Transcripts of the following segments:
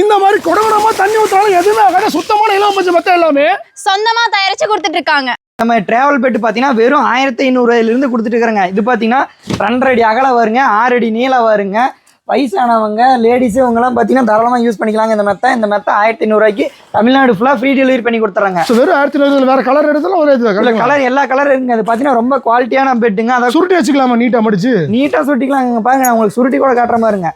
இந்த மாதிரி குடகுடமா தண்ணி ஊற்றினாலும் எதுவுமே ஆகாத. சுத்தமான பஞ்சு மத்த எல்லாமே. சொந்தமா தயாரிச்சு கொடுத்துட்டு இருக்காங்க நம்ம டிராவல் பெட் பார்த்தீங்கன்னா வெறும் ஆயிரத்தி ஐநூறுவாயிலிருந்து கொடுத்துட்டு இருக்கிறாங்க இது பார்த்தீங்கன்னா ரெண்டரை அடி அகலம் வருங்க ஆறு அடி நீளம் வருங்க. வயசானவங்க லேடிஸு இவங்கெல்லாம் பார்த்தீங்கன்னா தாராளமாக யூஸ் பண்ணிக்கலாங்க இந்த மெத்தை இந்த மெத்தை ஆயிரத்தி ஐநூறுரூவாய்க்கு தமிழ்நாடு ஃபுல்லாக ஃப்ரீ டெலிவரி பண்ணி கொடுத்துறாங்க வெறும் ஆயிரத்தி ஐநூறு வேற கலர் எடுத்தாலும் ஒரு இது கலர் எல்லா கலர் இருக்குங்க. அது பார்த்தீங்கன்னா ரொம்ப குவாலிட்டியான பெட்டுங்க அதை சுருட்டி வச்சுக்கலாமா நீட்டா மடிச்சு? நீட்டாக சுட்டிக்கலாம் இங்க பாருங்க நான் உங்களுக்கு சுருட்டி கூட காட்டுற மாதிரிங்க.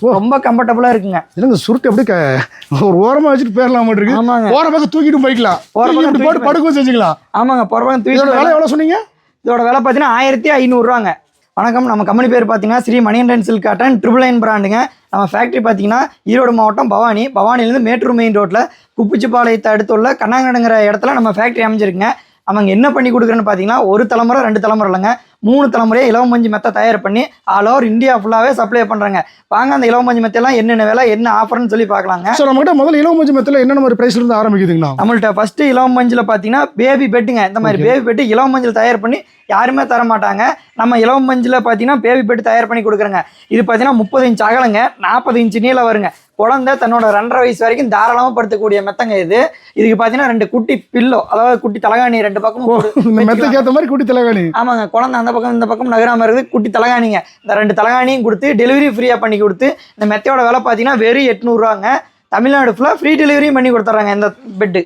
ரொம்ப கம்ஃபர்டபுளாக இருக்குங்க. என்னங்க சுருட்டி அப்படியே க- ஒரு ஓரமா வச்சுட்டு போயிடலாம் இருக்கு? ஆமாங்க. ஓர பக்கம் தூக்கிட்டு போய்க்கலாம். தூக்கிட்டு போட்டு தூக்கிட்டு படுக்கவும் செஞ்சுக்கலாம். ஆமாங்க இதோட தூக்கி விலை எவ்வளவு சொன்னீங்க? இதோட விலை பார்த்தீங்கன்னா ஆயிரத்தி ஐநூறுரூவாங்க வணக்கம் நம்ம கம்பெனி பேர் பார்த்தீங்கன்னா Sri Manikandan silk cotton triple nine பிராண்டுங்க நம்ம ஃபேக்ட்ரி பார்த்தீங்கன்னா ஈரோடு மாவட்டம் பவானி. பவானிலேருந்து மேட்டூர் மெயின் ரோட்டில் குப்பிச்சிப்பாளையத்தை அடுத்துள்ள கண்ணாங்கடங்கிற இடத்துல நம்ம ஃபேக்ட்ரி அமைஞ்சிருக்குங்க. அவங்க என்ன பண்ணி கொடுக்குறேன்னு பார்த்தீங்கன்னா ஒரு தலைமுறை ரெண்டு தலைமுறை இல்லைங்க. மூணு தலைமுறையாக இலவம் மஞ்சு மெத்தை தயார் பண்ணி ஆல் ஓவர் இந்தியா ஃபுல்லாகவே சப்ளை பண்ணுறாங்க வாங்க அந்த இலவம் மஞ்சு மெத்தையெல்லாம் என்னென்ன விலை என்ன ஆஃபர்னு சொல்லி பார்க்கலாங்க. ஸோ நம்மகிட்ட முதல்ல இளம் பஞ்சு மெத்தில் என்னென்ன மாதிரி பிரைஸ்ல இருந்து ஆரம்பிக்குதுங்கண்ணா? நம்மள்ட்ட ஃபர்ஸ்ட் இலவம் மஞ்சள் பார்த்தீங்கன்னா பேபி பெட்டுங்க இந்த மாதிரி பேபி பெட்டு இலவம் மஞ்சள் தயார் பண்ணி யாருமே தர மாட்டாங்க. நம்ம இலவம் மஞ்சள் பார்த்தீங்கன்னா பேபி பெட்டு தயார் பண்ணி கொடுக்குறோங்க. இது பார்த்தீங்கன்னா முப்பது இன்ச் அகலங்க நாற்பது இன்ச் நீளம் வருங்க. குழந்தை தன்னோட ரெண்டரை வயசு வரைக்கும் தாராளமாக படுத்தக்கூடிய மெத்தங்க இது. இதுக்கு பார்த்தீங்கன்னா ரெண்டு குட்டி பில்லோ அதாவது குட்டி தலகாணி ரெண்டு பக்கமும் போடு- இந்த மெத்தைக்கு ஏற்ற மாதிரி குட்டி தலைகாணி. ஆமாங்க குழந்தை அந்த பக்கம் இந்த பக்கம் நகராம இருக்குது குட்டி தலகாணிங்க. இந்த ரெண்டு தலகாணியும் கொடுத்து டெலிவரி ஃப்ரீயாக பண்ணி கொடுத்து இந்த மெத்தையோட விலை பார்த்தீங்கன்னா வெறும் எட்நூறுவாங்க. தமிழ்நாடு ஃபுல்லாக ஃப்ரீ டெலிவரியும் பண்ணி கொடுத்துட்றாங்க இந்த பெட்டு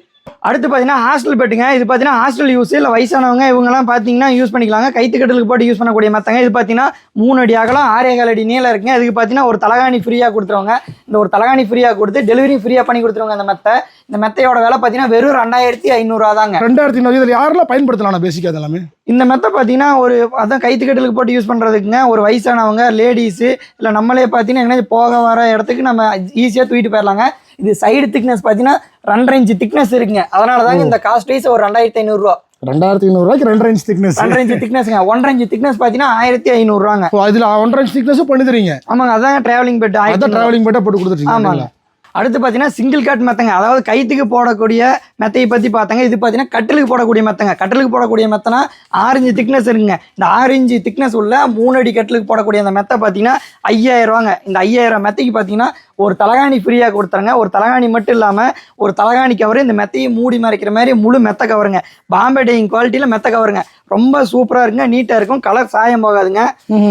அடுத்து பார்த்தீங்கன்னா ஹாஸ்டல் பெட்டுங்க. இது பார்த்தீங்கன்னா ஹாஸ்டல் யூஸ் இல்லை வயசானவங்க இவங்கெல்லாம் பார்த்தீங்கன்னா யூஸ் பண்ணிக்கலாங்க. கைத்துக்கட்டலுக்கு போட்டு யூஸ் பண்ணக்கூடிய மெத்தங்க இது பார்த்தீங்கன்னா மூணு அடி அகலம் ஆறே கால் அடி நீளம் இருக்குங்க. இதுக்கு பார்த்தீங்கன்னா ஒரு தலகாணி ஃப்ரீயாக கொடுத்துருவாங்க. இந்த ஒரு தலகாணி ஃப்ரீயாக கொடுத்து டெலிவரி ஃப்ரீயாக பண்ணி கொடுத்துருவாங்க அந்த மெத்தை இந்த மெத்தையோட விலை பார்த்தீங்கன்னா வெறும் ரெண்டாயிரத்தி ஐநூறுரூவா தாங்க. ரெண்டாயிரத்தி ஐநூறு இதில் யாரெல்லாம் பயன்படுத்தலாம் பேசிக் அது எல்லாமே? இந்த மெத்தை பார்த்தீங்கன்னா ஒரு அதான் கைத்துக்கட்டலுக்கு போட்டு யூஸ் பண்ணுறதுக்குங்க ஒரு வயசானவங்க லேடிஸு இல்லை நம்மளே பார்த்தீங்கன்னா எங்கேயாச்சும் போக வர இடத்துக்கு நம்ம ஈஸியாக தூக்கிட்டு போயிடலாங்க இது சைடு திக்னஸ் பார்த்தீங்கன்னா ரெண்டரை இன்ச்சு திக்னஸ் இருக்குங்க. அதனால தாங்க இந்த காஸ்ட் வைஸ் ஒரு ரெண்டாயிரத்தி ஐநூறுரூவா ரெண்டாயிரத்தி ஐநூறுரூவாய்க்கு ரெண்டரை இன்ச் திக்னஸ் ரெண்டரை இன்ச்சு திக்னஸ்ங்க ஒன்றரை இன்ச்சு திக்னஸ் பார்த்தீங்கன்னா ஆயிரத்தி ஐநூறுரூவாங்க ஓ அதில் ஒன்றரை இன்ச் திக்னஸும் பண்ணி தரீங்க ஆமாங்க. அதாங்க டிராவலிங் பெட் அதான் ஆயிரத்தி டிராவலிங் பெட்டா போட்டு கொடுத்துருக்கீங்க ஆமாங்க. அடுத்து பார்த்தீங்கன்னா சிங்கிள் கட் மெத்தங்க. அதாவது கைத்துக்கு போடக்கூடிய மெத்தையை பற்றி பார்த்தாங்க. இது பார்த்தீங்கன்னா கட்டிலுக்கு போடக்கூடிய மெத்தங்க. கட்டிலுக்கு போடக்கூடிய மெத்தனா ஆரஞ்சு திக்னஸ் இருக்குங்க. இந்த ஆரஞ்சு திக்னஸ் உள்ள மூணு அடி கட்டிலுக்கு போடக்கூடிய அந்த மெத்தை பார்த்தீங்கன்னா ஐயாயிரம் ரூபாங்க. இந்த ஐயாயிரம் மெத்தைக்கு பார்த்தீங்கன்னா ஒரு தலகாணி ஃப்ரீயாக கொடுத்துறாங்க. ஒரு தலகாணி மட்டும் இல்லாமல் ஒரு தலகாணி கவர் இந்த மெத்தையை மூடி மறைக்கிற மாதிரி முழு மெத்தை கவருங்க பாம்பே டையிங் குவாலிட்டியில் மெத்தை கவருங்க ரொம்ப சூப்பராக இருக்குங்க. நீட்டாக இருக்கும். கலர் சாயம் போகாதுங்க.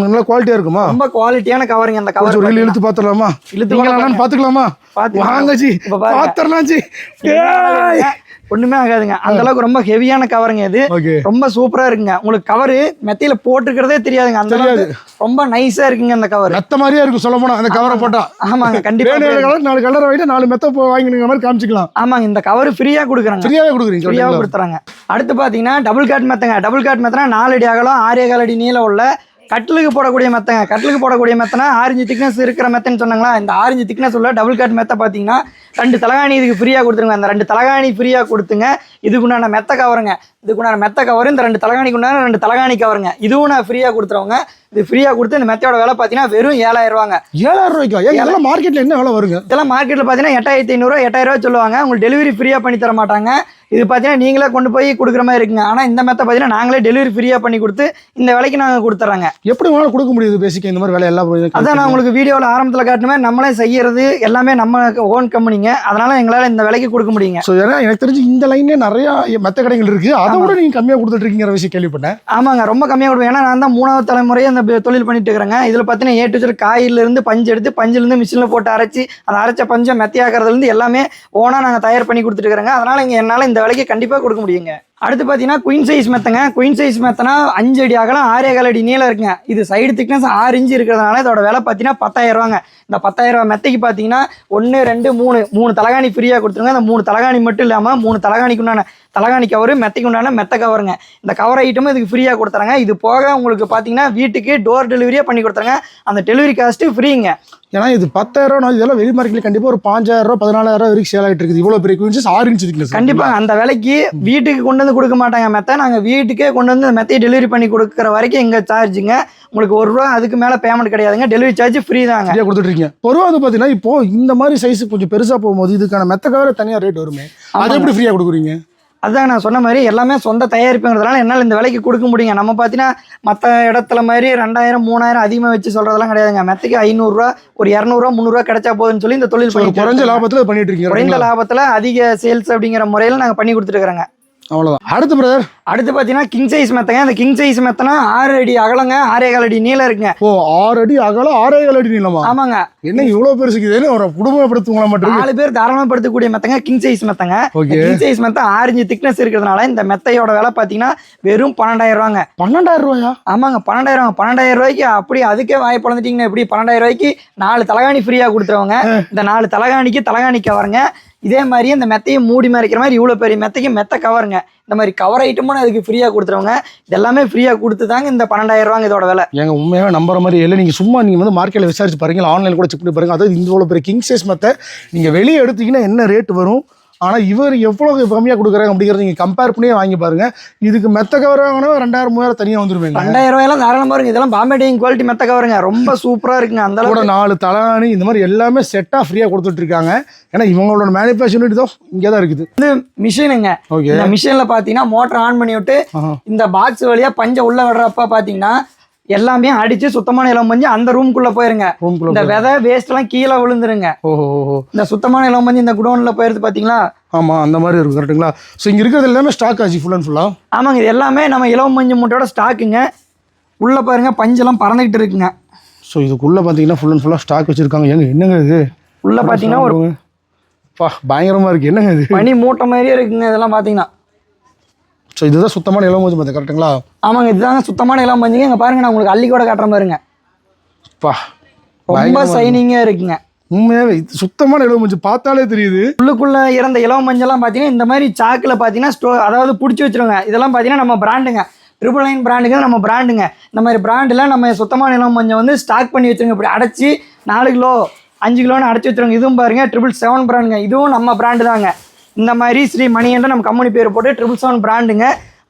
நல்லா குவாலிட்டியா இருக்குமா? ரொம்ப குவாலிட்டியான கவருங்க அந்த கவர் இழு இழுத்து பார்த்துடலாமா இழுத்து. பார்த்துக்கலாமா பார்த்துக்கலாம். வாங்க ஜி. பார்த்துடலாம் ஜி. ஒண்ணுமே ஆகாதுங்க. அந்த அளவுக்கு ரொம்ப ஹெவியான கவருங்க இது. ரொம்ப சூப்பரா இருக்குங்க. உங்களுக்கு கவரு மெத்தையில போட்டுக்கிறதே தெரியாதுங்க. அந்த அளவுக்கு ரொம்ப நைஸா இருக்குங்க அந்த கவர் மெத்த மாதிரியே இருக்கும் சொல்ல போனா அந்த கவரை போட்டா. ஆமாங்க கண்டிப்பா. கலர் நாலு கலர் வாங்கிட்டு நாலு மெத்த வாங்கினுங்க மாதிரி காமிச்சிக்கலாம். ஆமாங்க இந்த கவர் ஃப்ரீயா கொடுக்குறாங்க. ஃப்ரீயாவே கொடுக்குறீங்க கரெக்ட்டுங்களா? கொடுத்துறாங்க. அடுத்து பாத்தீங்கன்னா டபுள் காட் மெத்தங்க டபுள் காட் மெத்தனா நாலு அடி அகலம் ஆறே கால் அடி நீளம் உள்ள கட்டிலுக்கு போடக்கூடிய மெத்தங்க. கட்டிலுக்கு போடக்கூடிய மெத்தனா ஆரஞ்சு திக்னஸ் இருக்கிற மெத்தன்னு சொன்னாங்களா? இந்த ஆரஞ்சு திக்னஸ் உள்ள டபுள் காட் மெத்தை பார்த்தீங்கன்னா ரெண்டு தலகாணி இதுக்கு ஃப்ரீயாக கொடுத்துருங்க. அந்த ரெண்டு தலகாணி ஃப்ரீயாக கொடுத்துங்க. இதுக்குண்டான மெத்த கவருங்க. இதுக்குண்டான மெத்த கவர் இந்த ரெண்டு தலகாணிக்கு உண்டான ரெண்டு தலகாணி கவருங்க. இதுவும் நான் ஃப்ரீயாக கொடுத்துருவாங்க இது ஃப்ரீயாக கொடுத்து இந்த மெத்தையோட விலை பார்த்தீங்கன்னா வெறும் ஏழாயிரம் ரூபாங்க. ஏழாயிரம் ரூபாய்க்கா? இதெல்லாம் மார்க்கெட்ல என்ன விலை வருங்க? இதெல்லாம் மார்க்கெட்டில் பார்த்தீங்கன்னா எட்டாயிரத்தி ஐநூறுரூவா எட்டாயிரம் ரூபா சொல்லுவாங்க. உங்களுக்கு டெலிவரி ஃப்ரீயாக பண்ணி தர மாட்டாங்க. இது பார்த்தீங்கன்னா நீங்களே கொண்டு போய் கொடுக்குற மாதிரி இருக்குங்க. ஆனால் இந்த மெத்தை பார்த்தீங்கன்னா நாங்களே டெலிவரி ஃப்ரீயாக பண்ணி கொடுத்து இந்த விலைக்கு நாங்கள் கொடுத்துட்றாங்க எப்படி வேணாலும் கொடுக்க முடியுது பேசிக்கா இந்த மாதிரி வேலை எல்லாம் அதான் நான் உங்களுக்கு வீடியோவில் ஆரம்பத்தில் காட்டின மாதிரி நம்மளே செய்யறது எல்லாமே நம்ம ஓன் கம்பெனிங்க அதனால எங்களால் இந்த விலைக்கு கொடுக்க முடியுங்க. ஸோ ஏன்னா எனக்கு தெரிஞ்சு இந்த லைன்லேயே நிறைய மெத்த கடைகள் இருக்கு. அதை விட நீங்க கம்மியாக கொடுத்துட்டு இருக்கீங்கிற விஷயம் கேள்விப்பட்டேன். ஆமாங்க ரொம்ப கம்மியாக கொடுப்பேன். ஏன்னா நான் தான் மூணாவது தலைமுறையே அந்த தொழில் பண்ணிட்டு இருக்கிறேங்க. இதில் பார்த்தீங்கன்னா ஏ டு காயிலிருந்து பஞ்சு எடுத்து பஞ்சிலேருந்து மிஷினில் போட்டு அரைச்சி அந்த அரைச்ச பஞ்சை மெத்தியாக்குறதுலேருந்து எல்லாமே ஓனாக நாங்கள் தயார் பண்ணி கொடுத்துட்டு இருக்கிறோங்க. அதனால் இங்கே என்னால் இந்த விலைக்கு கண்டிப்பாக கொடுக்க முடியுங்க. அடுத்து பார்த்தீங்கன்னா குயின் சைஸ் மெத்தங்க. குயின் சைஸ் மெத்தனா அஞ்சு அடி அகலம் ஆறே கால் அடி நீளம் இருக்குங்க. இது சைடு திக்னஸ் ஆறு இன்ச்சு இருக்கிறதுனால இதோட விலை பார்த்தீங்கன்னா பத்தாயிரம் ரூபாங்க. இந்த பத்தாயிரம் ரூபா மெத்தைக்கு பார்த்தீங்கன்னா ஒன்று ரெண்டு மூணு மூணு தலகாணி ஃப்ரீயாக கொடுத்துருங்க. அந்த மூணு தலகாணி மட்டும் இல்லாமல் மூணு தலகாணிக்கு உண்டான தலகாணி கவர் மெத்தைக்கு உண்டான மெத்த கவருங்க இந்த கவர் ஐட்டமும் இதுக்கு ஃப்ரீயாக கொடுத்துறாங்க. இது போக உங்களுக்கு பார்த்தீங்கன்னா வீட்டுக்கு டோர் டெலிவரியே பண்ணி கொடுத்துறாங்க. அந்த டெலிவரி காஸ்ட்டு ஃப்ரீங்க ஏன்னா இது பத்தாயிரம் இதெல்லாம் வெளி மார்க்கெட்ல கண்டிப்பா ஒரு பாஞ்சாயிரம் ரூபா பதினாலாயிரம் வரைக்கும் சேல் ஆகிட்டு இருக்குது. இவ்வளவு பெரிய குவின்சஸ் ஆறு இன்ச் திக்னஸ் கண்டிப்பா அந்த விலைக்கு வீட்டுக்கு கொண்டு வந்து கொடுக்க மாட்டாங்க மெத்தை. நாங்கள் வீட்டுக்கே கொண்டு வந்து மெத்தையை டெலிவரி பண்ணி கொடுக்குற வரைக்கும் எங்கள் சார்ஜுங்க உங்களுக்கு ஒரு ரூபா அதுக்கு மேலே பேமெண்ட் கிடையாதுங்க. டெலிவரி சார்ஜ் ஃப்ரீ தாங்க கொடுத்துட்டு இருக்கீங்க பொதுவாக வந்து பார்த்தீங்கன்னா இப்போ இந்த மாதிரி சைஸ் கொஞ்சம் பெருசா போகும்போது இதுக்கான மெத்த கவரை தனியா ரேட் வருமே. அதை. எப்படி ஃப்ரீயா கொடுக்குறீங்க? அதான் நான் சொன்ன மாதிரி எல்லாமே சொந்த தயாரிப்புங்கிறதுனால என்னால் இந்த விலைக்கு கொடுக்க முடியுங்க நம்ம பார்த்தீங்கன்னா மற்ற இடத்துல மாதிரி ரெண்டாயிரம் மூணாயிரம் அதிகமாக வச்சு சொல்கிறதெல்லாம் கிடையாதுங்க மெத்தைக்கு ஐநூறுரூவா ஒரு இரநூறுவா முந்நூறுரூவா கிடைச்சா போதுன்னு சொல்லி இந்த தொழில் குறைஞ்ச. லாபத்துல பண்ணிட்டு இருக்கீங்க குறைந்த? லாபத்தில் அதிக சேல்ஸ் அப்படிங்கிற முறையில் நாங்கள் பண்ணி கொடுத்துருக்குறோங்க அவ்வளவுதான். அடுத்து பிரதர் அடுத்து பார்த்தீங்கன்னா கிங் சைஸ் மெத்தைங்க. அந்த கிங் சைஸ் மெத்தனா ஆறு அடி அகலங்க ஆறே கால் அடி நீளம் இருக்குங்க. ஓ ஆறு அடி அகலம் ஆறே ஏழு அடி நீளமா? ஆமாங்க. என்ன இவ்வளவு பெருசுக்குதுன்னு ஒரு குடும்பப்படுத்துவங்களா மட்டும் நாலு பேர் தாராளமாக படுத்தக்கூடிய மெத்தங்க கிங் சைஸ் மெத்தங்க. கிங் சைஸ் மெத்த ஆரஞ்சு திக்னஸ் இருக்கிறதுனால இந்த மெத்தையோட விலை பார்த்தீங்கன்னா வெறும் பன்னெண்டாயிரம் ரூபாங்க. பன்னெண்டாயிரம் ரூபாயா? ஆமாங்க பன்னெண்டாயிரம் பன்னெண்டாயிரம் ரூபாய்க்கு அப்படியே அதுக்கே வாய் பிறந்துட்டீங்கன்னா எப்படி? பன்னெண்டாயிரம் ரூபாய்க்கு நாலு தலகாணி ஃப்ரீயாக கொடுத்துருவாங்க. இந்த நாலு தலகாணிக்கு தலகாணி கவருங்க இதே மாதிரி இந்த மெத்தையை மூடி மறைக்கிற மாதிரி இவ்வளோ பெரிய மெத்தைக்கு மெத்த கவருங்க இந்த மாதிரி கவர் ஐட்டமும் அதுக்கு ஃப்ரீயாக கொடுத்துருவாங்க. இதெல்லாமே ஃப்ரீயாக கொடுத்து தாங்க இந்த பன்னெண்டாயிரம் ரூபாங்க இதோட விலை. எங்கள் உண்மையாக நம்புற மாதிரி இல்லை நீங்கள் சும்மா நீங்கள் வந்து மார்க்கெட்டில் விசாரிச்சு பாருங்க ஆன்லைன் கூட செக் பண்ணி பாருங்க. அதாவது இந்த இவ்வளவு பெரிய கிங் சைஸ் மெத்தை நீங்கள் வெளியே எடுத்தீங்கன்னா என்ன ரேட் வரும்? ஆனா இவர் எவ்வளவு கம்மியா கொடுக்குறாங்க அப்படிங்கறத நீங்க கம்பேர் பண்ணியே வாங்கி பாருங்க. இதுக்கு மெத்த கவர் வாங்கினா ரெண்டாயிரம் மூவாயிரம் தனியா வந்துருவீங்க. பன்னெண்டாயிரம் ரூபாயெல்லாம் தாராளமாக இருங்க. இதெல்லாம் பாம்பே டைங் குவாலிட்டி மெத்த கவருங்க ரொம்ப சூப்பராக இருக்குங்க. அந்த கூட அளவுக்கு. நாலு தலாணி இந்த மாதிரி எல்லாமே செட்டா ஃப்ரீயா கொடுத்துட்டு இருக்காங்க. ஏன்னா இவங்களோட மேனுஃபேக்சர் தான் இங்கே தான் இருக்குது மிஷினுங்க ஓகே இந்த மிஷினில் பார்த்தீங்கன்னா மோட்டர் ஆன் பண்ணி விட்டு இந்த பாக்ஸ் வழியா பஞ்சை உள்ள விடுறப்ப பாத்தீங்கன்னா எல்லாமே அடிச்சு சுத்தமான இளம் பஞ்சு அந்த ரூம்குள்ள போயிருங்க. இந்த விதை வேஸ்ட் எல்லாம் கீழே விழுந்துருங்க. ஓஹோ இந்த சுத்தமான இளம் பஞ்சு இந்த குடோன்ல போயிருது பாத்தீங்களா? ஆமா அந்த மாதிரி இருக்கும் கரெக்ட்டுங்களா? ஸோ இங்க இருக்கிறது எல்லாமே ஸ்டாக் ஆச்சு ஃபுல் அண்ட் ஃபுல்லா ஆமாங்க இது எல்லாமே நம்ம இளம் பஞ்சு மூட்டையோட ஸ்டாக்குங்க உள்ள பாருங்க பஞ்செல்லாம் பறந்துகிட்டு இருக்குங்க. ஸோ இதுக்குள்ள பார்த்தீங்கன்னா ஃபுல் அண்ட் ஃபுல்லாக ஸ்டாக் வச்சிருக்காங்க. ஏங்க என்னங்க இது? உள்ள பாத்தீங்கன்னா ஒரு பயங்கரமா இருக்கு. என்னங்க இது? பனி மூட்டை மாதிரியே இருக்குங்க இதெல்லாம் பாத்தீங்கன்னா. ஸோ இதுதான் சுத்தமான இளம் போது பார்த்தா கரெக்ட்டுங்களா ஆமாங்க இதுதாங்க சுத்தமான இளம் பஞ்சுங்க இங்க பாருங்க நான் உங்களுக்கு அள்ளி கூட காட்டுற பாருங்க பா ரொம்ப சைனிங்கா இருக்குங்க. உண்மையாவே இது சுத்தமான இளம் கொஞ்சம் பார்த்தாலே தெரியுது. உள்ளுக்குள்ள இறந்த இலவ மஞ்சள்லாம் பார்த்தீங்கன்னா இந்த மாதிரி சாக்கில் பார்த்தீங்கன்னா ஸ்டோ அதாவது பிடிச்சி வச்சிருவாங்க. இதெல்லாம் பார்த்தீங்கன்னா நம்ம பிராண்டுங்க ட்ரிபிள் நைன் பிராண்டுங்க நம்ம பிராண்டுங்க இந்த மாதிரி பிராண்டில் நம்ம சுத்தமான இளம் மஞ்சள் வந்து ஸ்டாக் பண்ணி வச்சிருங்க இப்படி அடைச்சி நாலு கிலோ அஞ்சு கிலோன்னு அடைச்சி வச்சிருங்க இதுவும் பாருங்க ட்ரிபிள் செவன் பிராண்டுங்க இதுவும் நம்ம பிராண்டு தாங்க. இந்த மாதிரி ஸ்ரீ மணியன்ற நம்ம கம்பெனி பேர் போட்டு ட்ரிபிள் செவன் பிராண்டுங்க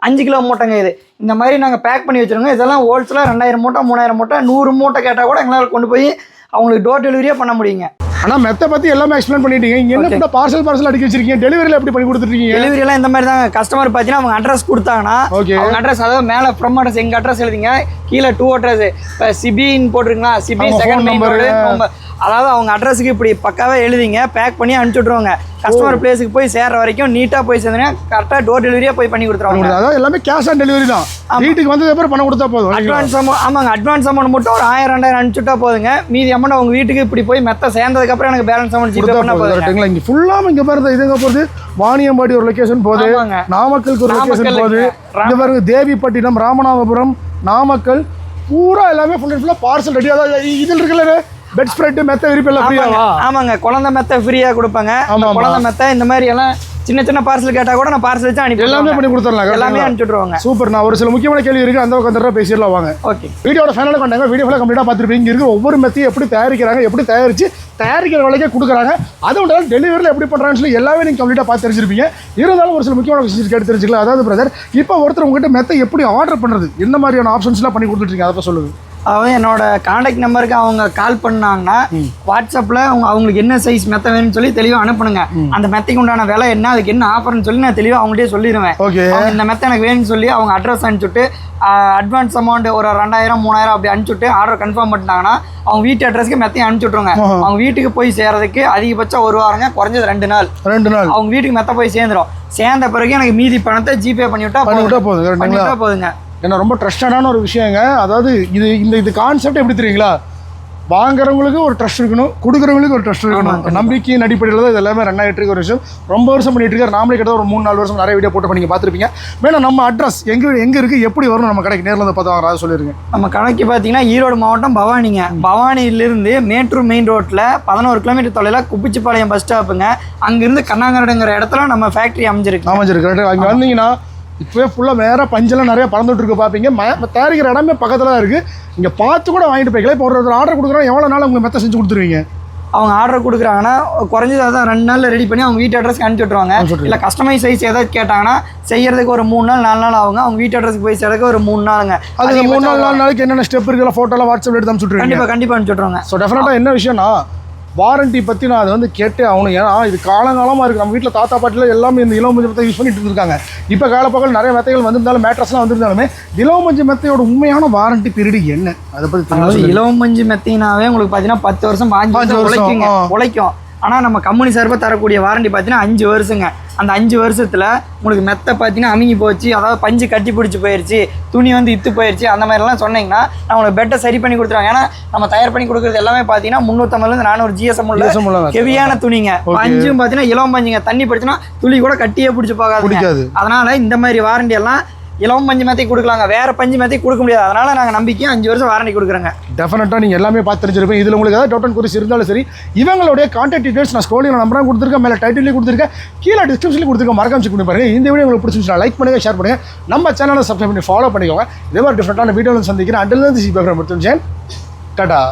அஞ்சு கிலோ மூட்டைங்க இது. இந்த மாதிரி நாங்கள் பேக் பண்ணி வச்சிருக்கோம் இதெல்லாம் ஹோல்சேலாக ரெண்டாயிரம் மூட்டை மூணாயிரம் மூட்டை நூறு மூட்டை கேட்டால் கூட எங்களால் கொண்டு போய் அவங்களுக்கு டோர் டெலிவரியே பண்ண முடியுங்க. ஆனா மெத்த பத்தி எல்லாமே எக்ஸ்பிளைன் பண்ணிட்டீங்க. இங்க என்ன பார்சல் பார்சல் அடிக்க வச்சிருக்கீங்க? டெலிவரியில எப்படி பண்ணி கொடுத்துருக்கீங்க டெலிவரி எல்லாம் இந்த மாதிரி தாங்க. கஸ்டமர் பார்த்தீங்கன்னா அவங்க அட்ரஸ் கொடுத்தாங்கன்னா Okay. அவங்க அட்ரஸ் அதாவது மேலே ஃப்ரம் அட்ரஸ் எங்க அட்ரஸ் எழுதிங்க. கீழே டூ அட்ரஸ் இப்போ சிபின்னு போட்டிருங்களா சிபி செகண்ட். ரோடு அதாவது அவங்க அட்ரஸுக்கு இப்படி பக்காவே எழுதிங்க பேக் பண்ணி அனுப்பிச்சு விட்ருவாங்க கஸ்டமர் பிளேஸுக்கு போய் சேர்ற வரைக்கும் நீட்டாக போய் சேர்ந்தீங்கன்னா கரெக்டாக டோர் டெலிவரியாக போய் பண்ணி கொடுத்துருவாங்க. அதாவது எல்லாமே கேஷ் ஆன் டெலிவரி தான். வீட்டுக்கு வந்தது அப்புறம் பணம் கொடுத்தா போதும். அட்வான்ஸ் அமௌண்ட் ஆமாங்க அட்வான்ஸ் அமௌண்ட் மட்டும் ஒரு ஆயிரம் ரெண்டாயிரம் அனுப்பிச்சுட்டா போதுங்க. மீதி அமௌண்ட் அவங்க வீட்டுக்கு இப்படி போய் மெத்த சேர்ந்ததுக்கப்புறம் எனக்கு பேலன்ஸ் அமௌண்ட் ஜிபே பண்ண போதும். இங்க ஃபுல்லாம இங்க பாருங்க இதுங்க போகுது? வாணியம்பாடி ஒரு லொகேஷன் போகுது. நாமக்கலுக்கு ஒரு நாமக்கல் போகுது. இங்க பாருங்க தேவிப்பட்டினம் ராமநாதபுரம் நாமக்கல் பூரா எல்லாமே ஃபுல் அண்ட் ஃபுல்லாக பார்சல் ரெடி அதாவது இதில் இருக்குல்ல பெட் ஸ்ப்ரெட் மெத்த விரிப்பு எல்லாம் ஆமாங்க. ஃப்ரீயாவா ஆமாங்க. குழந்தை மெத்த ஃப்ரீயா கொடுப்பாங்க. குழந்தை மெத்த இந்த மாதிரி எல்லாம் சின்ன சின்ன பார்சல் கேட்டா கூட நான் பார்சல் வச்சு அனுப்பி எல்லாமே. பண்ணி கொடுத்துடலாம் எல்லாமே கரெக்ட்டுங்களா? அனுப்பிச்சுட்ருவாங்க சூப்பர் நான் ஒரு சில முக்கியமான கேள்வி இருக்கு அந்த உட்காந்து பேசிடலாம் வாங்க. ஓகே வீடியோட ஃபைனலாக கொண்டாங்க. வீடியோ ஃபுல்லாக கம்ப்ளீட்டாக பார்த்துருப்பீங்க. இங்க இருக்கிற ஒவ்வொரு மெத்தையும் எப்படி தயாரிக்கிறாங்க எப்படி தயாரிச்சு தயாரிக்கிற விலைக்கே கொடுக்குறாங்க. அது மட்டும் டெலிவரியில் எப்படி பண்ணுறாங்கன்னு சொல்லி எல்லாமே நீங்கள் கம்ப்ளீட்டாக பார்த்து தெரிஞ்சிருப்பீங்க. இருந்தாலும் ஒரு சில முக்கியமான விஷயம் கேட்டு தெரிஞ்சுக்கலாம். அதாவது பிரதர் இப்போ ஒருத்தர் உங்ககிட்ட மெத்தை எப்படி ஆர்டர் பண்ணுறது என்ன மாதிரியான ஆப்ஷன்ஸ்லாம் பண்ணி கொடுத்துருக்கீங்க அதை சொல்லுது அதாவது என்னோட காண்டாக்ட் நம்பருக்கு அவங்க கால் பண்ணாங்கன்னா வாட்ஸ்அப்பில் அவங்க அவங்களுக்கு என்ன சைஸ் மெத்த வேணும்னு சொல்லி தெளிவாக அனுப்புனுங்க. அந்த மெத்தைக்கு உண்டான விலை என்ன அதுக்கு என்ன ஆஃபர்னு சொல்லி நான் தெளிவாக அவங்கள்ட்டே சொல்லிடுவேன் இந்த மெத்த எனக்கு வேணும்னு சொல்லி அவங்க அட்ரஸ் அனுப்பிச்சுட்டு அட்வான்ஸ் அமௌண்ட் ஒரு ரெண்டாயிரம் மூணாயிரம் அப்படி அனுப்பிச்சுட்டு ஆர்டர் கன்ஃபார்ம் பண்ணிட்டாங்கன்னா அவங்க வீட்டு அட்ரஸ்க்கு மெத்தையும் அனுப்பிச்சு விட்ருவாங்க ஆஹா. அவங்க வீட்டுக்கு போய் சேர்றதுக்கு அதிகபட்சம் ஒரு வாரங்க குறைஞ்சது ரெண்டு நாள். ரெண்டு நாள். அவங்க வீட்டுக்கு மெத்த போய் சேர்ந்துரும். சேர்ந்த பிறகு எனக்கு மீதி பணத்தை ஜிபே பண்ணி விட்டா பண்ணி விட்டா போதும். போதும் கரெக்டுங்களா பண்ணிவிட்டா போதுங்க. ஏன்னா ரொம்ப ட்ரஸ்டடான ஒரு விஷயங்க. அதாவது இது இந்த இது கான்செப்ட் எப்படி தெரியுங்களா? வாங்குறவங்களுக்கு ஒரு ட்ரஸ்ட் இருக்கணும் கொடுக்குறவங்களுக்கு ஒரு ட்ரஸ்ட் இருக்கணும். நம்பிக்கையின் அடிப்படையில் தான் இது எல்லாமே ரன் ஆகிட்டு இருக்க ஒரு விஷயம். ரொம்ப வருஷம் பண்ணிட்டு இருக்காரு. நாமளே கிட்ட ஒரு மூணு நாலு வருஷம் நிறைய வீடியோ போட்டு நீங்கள் பார்த்துருப்பீங்க. மேலும் நம்ம அட்ரஸ் எங்கே எங்கே இருக்குது எப்படி வரும் நம்ம கடைக்கு? நேரில் வந்து பார்த்து வாங்க அதை சொல்லிருங்க. நம்ம கணக்கு பார்த்தீங்கன்னா ஈரோடு மாவட்டம் பவானிங்க. பவானியிலிருந்து மேட்டூர் மெயின் ரோட்டில் பதினோரு கிலோமீட்டர் தொலைவில் குப்பிச்சிப்பாளையம் பஸ் ஸ்டாப்புங்க அங்கிருந்து கண்ணாங்கரடுங்கிற இடத்துல நம்ம ஃபேக்ட்ரி அமைஞ்சிருக்கு. ஆமாம் கரெக்டாக அங்கே வந்தீங்கன்னா இப்போவே ஃபுல்லாக வேற பஞ்செல்லாம் நிறைய பறந்துட்டு இருக்கு பார்ப்பீங்க ம- தயாரிக்கிற இடமே பக்கத்தில் தான் இருக்குது இங்கே பார்த்து கூட வாங்கிட்டு போய்க்கலாம் இப்போ ஒரு ஆர்டர் கொடுக்குறோம் எவ்வளோ நாள் உங்களுக்கு மெத்த செஞ்சு கொடுத்துருவீங்க? அவங்க ஆர்டர் கொடுக்குறாங்கன்னா குறைஞ்சது அதான் ரெண்டு நாளில் ரெடி பண்ணி அவங்க வீட்டு அட்ரஸ்க்கு அனுப்பிச்சு விட்ருவாங்க இல்லை கஸ்டமைஸ் சைஸ் ஏதாவது கேட்டாங்கன்னா செய்யறதுக்கு ஒரு மூணு நாள் நாலு நாள் ஆகுங்க. அவங்க வீட்டு அட்ரஸ்க்கு போய் சேர்றதுக்கு ஒரு மூணு நாளுங்க. அது மூணு நாள் நாலு நாளைக்கு என்னென்ன ஸ்டெப் இருக்குல்ல ஃபோட்டோலாம் வாட்ஸ்அப் எடுத்து அனுப்பிச்சுட்ருவீங்க கண்டிப்பாக கண்டிப்பாக அனுப்பிச்சு விட்ருவாங்க ஸோ டெஃபினட்டாக என்ன விஷயம்னா வாரண்டி பற்றி நான் அதை வந்து கேட்டே ஆகணும். ஏன்னா இது காலங்காலமாக இருக்குது நம்ம வீட்டில் தாத்தா பாட்டில் எல்லாமே இந்த இலவ மஞ்சள் மெத்தை யூஸ் பண்ணிட்டு இருந்திருக்காங்க. இப்போ காலப்போக்கில் நிறைய மெத்தைகள் வந்திருந்தாலும் மேட்ரஸ்லாம் வந்திருந்தாலுமே இலவ மஞ்சள் மெத்தையோட உண்மையான வாரண்டி பீரியடு என்ன? அதை பற்றி அதாவது இலவம் மஞ்சு மெத்தினாவே உங்களுக்கு பார்த்தீங்கன்னா பத்து வருஷம் பாஞ்சு வருஷம். உழைக்கும். ஆனால் நம்ம கம்பெனி சார்பாக தரக்கூடிய வாரண்டி பார்த்தீங்கன்னா அஞ்சு வருஷங்க. அந்த அஞ்சு வருஷத்தில் உங்களுக்கு மெத்தை பார்த்தீங்கன்னா அமுங்கி போச்சு. அதாவது பஞ்சு கட்டி பிடிச்சி போயிடுச்சு துணி வந்து இத்து போயிடுச்சு அந்த மாதிரிலாம் சொன்னீங்கன்னா நான் உங்களுக்கு பெட்டை சரி பண்ணி கொடுத்துருவாங்க ஏன்னா நம்ம தயார் பண்ணி கொடுக்குறது எல்லாமே பார்த்தீங்கன்னா முந்நூற்றம்பதுலேருந்து நானூறு ஜிஎஸ்எம் உள்ள ஹெவியான துணிங்க. பஞ்சும் பார்த்தீங்கன்னா இளம் பஞ்சுங்க. தண்ணி படிச்சுன்னா துளி கூட கட்டியே பிடிச்சி பிடிக்காது. அதனால இந்த மாதிரி வாரண்டி எல்லாம் இளம் பஞ்சு மேத்தி கொடுக்கலாங்க. வேற பஞ்சு மேத்தி கொடுக்க முடியாது. அதனால நாங்கள் நம்பிக்கை அஞ்சு வருஷம் வாரண்டி கொடுக்குறோங்க. டெஃபினட்டாக நீங்கள் எல்லாமே பார்த்து தெரிஞ்சிருப்பீங்க. இதில் உங்களுக்கு ஏதாவது டவுட் அண்ட் குறிச்சு இருந்தாலும் சரி இவங்களுடைய கான்டாக்ட் டீடைல்ஸ் நான் ஸ்க்ரோலில் நம்பராக கொடுத்துருக்கேன். மேலே டைட்டிலே கொடுத்துருக்கேன். கீழே டிஸ்கிரிப்ஷனில் கொடுத்துருக்க மறக்காம செக் பண்ணி பாருங்க. இந்த வீடியோ உங்களுக்கு பிடிச்சிருந்தா லைக் பண்ணுங்க ஷேர் பண்ணுங்க. நம்ம சேனலை சப்ஸ்கிரைப் பண்ணி ஃபாலோ பண்ணிக்கோங்க. இதே மாதிரி டிஃப்ரெண்டான வீடியோவில் சந்திக்கிறேன். அண்டில் இருந்து சி பேப்பர் முடிச்சு டாடா